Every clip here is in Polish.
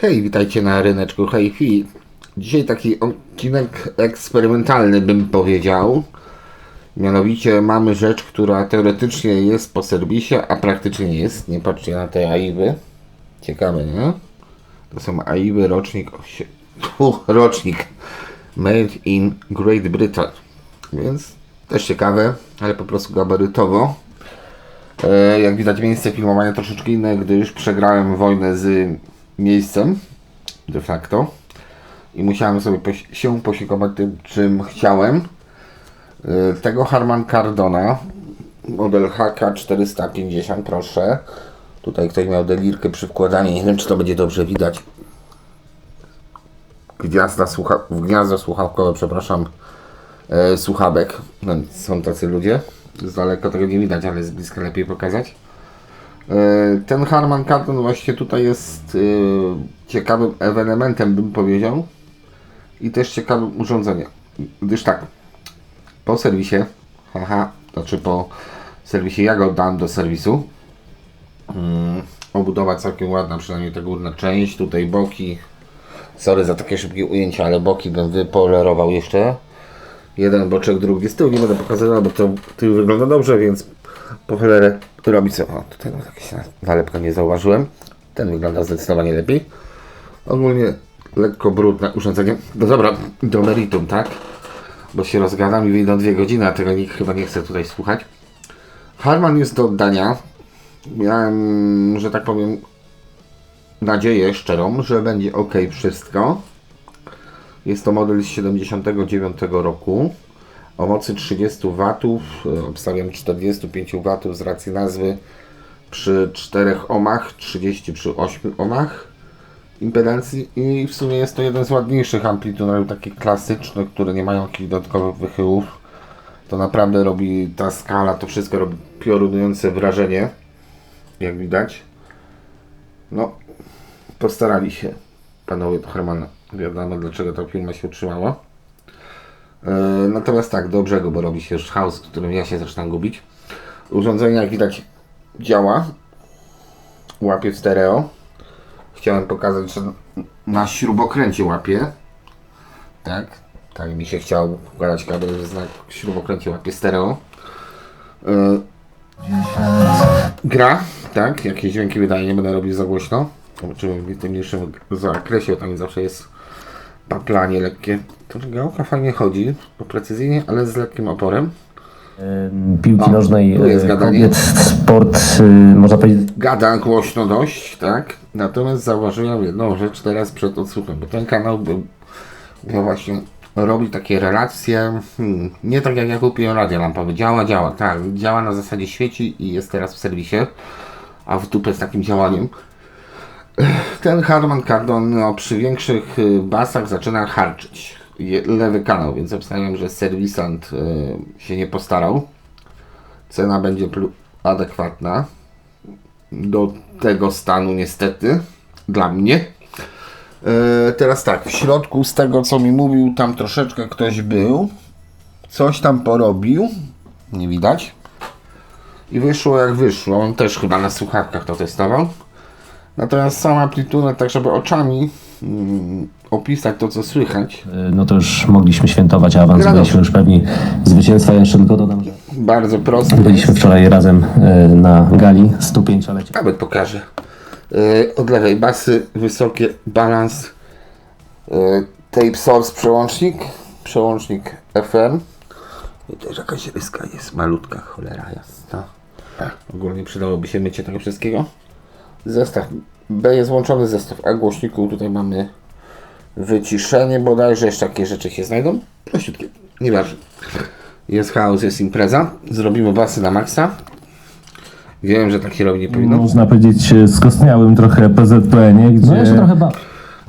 Hej, witajcie na ryneczku Hej Fi. Dzisiaj taki odcinek eksperymentalny bym powiedział. Mianowicie mamy rzecz, która teoretycznie jest po serwisie, a praktycznie nie jest. Nie patrzcie na te AIWy. Ciekawe, nie? To są AIWy rocznik... Fu, rocznik. Made in Great Britain. Więc też ciekawe, ale po prostu gabarytowo. E, jak widać miejsce filmowania troszeczkę inne, gdyż przegrałem wojnę z miejscem de facto i musiałem sobie się posiłkować tym, czym chciałem. E, tego Harman Cardona model HK450 proszę. Tutaj ktoś miał delirkę przy wkładaniu, nie wiem czy to będzie dobrze widać. Gniazda słucha- w gniazdo słuchawkowe, przepraszam, e, słuchawek. No, są tacy ludzie. Z daleka tego nie widać, ale z bliska lepiej pokazać. E, Ten Harman Kardon właśnie tutaj jest e, ciekawym ewenementem, bym powiedział. I też ciekawym urządzeniem. Gdyż tak, po serwisie, haha, znaczy po serwisie, ja go oddałem do serwisu. Mm, obudowa całkiem ładna, przynajmniej ta górna część, tutaj boki. Sorry za takie szybkie ujęcia, ale boki bym wypolerował jeszcze. Jeden boczek, drugi z tyłu, nie będę pokazywał, bo to tył wygląda dobrze, więc po cholerę robi. O, tutaj no, jakieś nalepka nie zauważyłem. Ten wygląda zdecydowanie lepiej. Ogólnie lekko brudne urządzenie. No dobra, do meritum, tak? Bo się rozgadam i wyjdą dwie godziny, a tego nikt chyba nie chce tutaj słuchać. Harman jest do oddania. Miałem, że tak powiem, nadzieję szczerą, że będzie ok wszystko. Jest to model z 79 roku o mocy 30 W. e, Obstawiam 45 W z racji nazwy przy 4 ohmach, 30 przy 8 ohmach impedancji i w sumie jest to jeden z ładniejszych amplitunerów, takich klasycznych, które nie mają jakichś dodatkowych wychyłów. To naprawdę robi ta skala, to wszystko robi piorunujące wrażenie, jak widać. No, postarali się panowie do Hermana. Wiadomo dlaczego ta firma się utrzymała. E, natomiast tak, do brzegu, bo robi się już chaos, w którym ja się zaczynam gubić. Urządzenie jak widać działa. Łapie w stereo. Chciałem pokazać, że na śrubokręcie łapie. Tak, tak mi się chciał układać kabel, że na śrubokręcie łapie stereo. E, gra, tak, jakieś dźwięki wydaje, nie będę robił za głośno. Zobaczymy w tym mniejszym zakresie, tam zawsze jest paplanie lekkie. To gałka fajnie chodzi, bo precyzyjnie, ale z lekkim oporem. piłki O, nożnej e, kobiet, sport, e, można powiedzieć, Gada głośno dość, tak? Natomiast zauważyłem jedną rzecz teraz przed odsłuchem, bo ten kanał był, miał właśnie robi takie relacje, hmm, nie tak jak ja kupiłem radio lampowe, działa, działa, tak, działa na zasadzie świeci i jest teraz w serwisie, a w dupę z takim działaniem. Ten Harman Kardon no, przy większych y, basach zaczyna harczyć. Lewy kanał, więc obstawiam, że serwisant y, się nie postarał. Cena będzie adekwatna do tego stanu niestety dla mnie. E, teraz tak, w środku z tego co mi mówił, tam troszeczkę ktoś był, coś tam porobił, nie widać. I wyszło jak wyszło. On też chyba na słuchawkach to testował. Natomiast sama amplitudę, tak żeby oczami mm, opisać to co słychać, e, no to już mogliśmy świętować awans, Gra byliśmy już pewni zwycięstwa. Ja jeszcze tylko dodam, że bardzo prosto. byliśmy wczoraj razem e, na gali 105-lecie. Nawet pokażę. Yy, od lewej basy, wysokie, balans, yy, tape source przełącznik, przełącznik FM. I też jakaś ryska jest malutka, cholera jasna. Ogólnie przydałoby się mycie tego wszystkiego. Zestaw B jest włączony zestaw, a głośniku tutaj mamy wyciszenie bodajże, jeszcze takie rzeczy się znajdą. Prościutkie, nieważne. Jest chaos, jest impreza. Zrobimy basy na maksa. Wiem, że tak się robi nie powinno. Można powiedzieć e, skostniałym trochę PZPN-ie, gdzie No jeszcze trochę ba-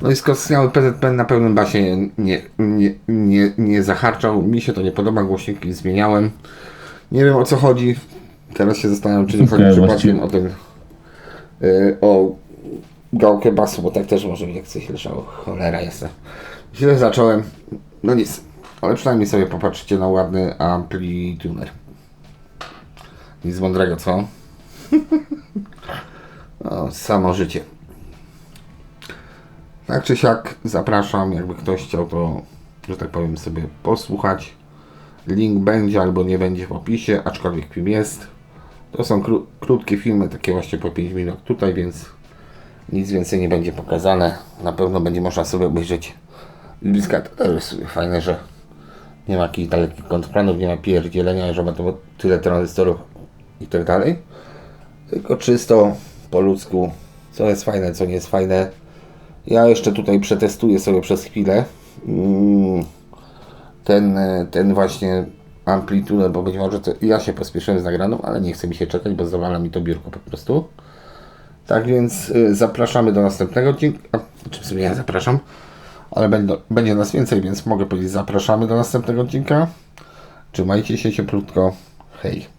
No i skostniały PZPN na pełnym basie nie, nie, nie, nie zaharczał. Mi się to nie podoba, głośniki zmieniałem. Nie wiem o co chodzi. Teraz się zastanawiam, czy nie chodzi Okej, przypadkiem o ten o gałkę basu, bo tak też może być jak coś leżało. Cholera jestem. Źle zacząłem. No nic. Ale przynajmniej sobie popatrzcie na ładny amplituner. Nic mądrego, co? o, samo życie. Tak czy siak zapraszam, jakby ktoś chciał to, że tak powiem, sobie posłuchać. Link będzie albo nie będzie w opisie, aczkolwiek film jest. To są kró- krótkie filmy, takie właśnie po 5 minut tutaj, więc nic więcej nie będzie pokazane. Na pewno będzie można sobie obejrzeć bliska. To jest fajne, że nie ma jakichś dalekich kontrplanów, nie ma pierdzielenia, że ma to tyle tranzystorów i tak dalej. Tylko czysto po ludzku, co jest fajne, co nie jest fajne. Ja jeszcze tutaj przetestuję sobie przez chwilę mm, ten, ten właśnie amplitudę, bo być może to ja się pospieszyłem z nagraną, ale nie chce mi się czekać, bo zawala mi to biurko po prostu. Tak więc y, zapraszamy do następnego odcinka. A, Czy w sumie ja zapraszam, ale będzie, będzie nas więcej, więc mogę powiedzieć zapraszamy do następnego odcinka. Trzymajcie się cieplutko. Hej.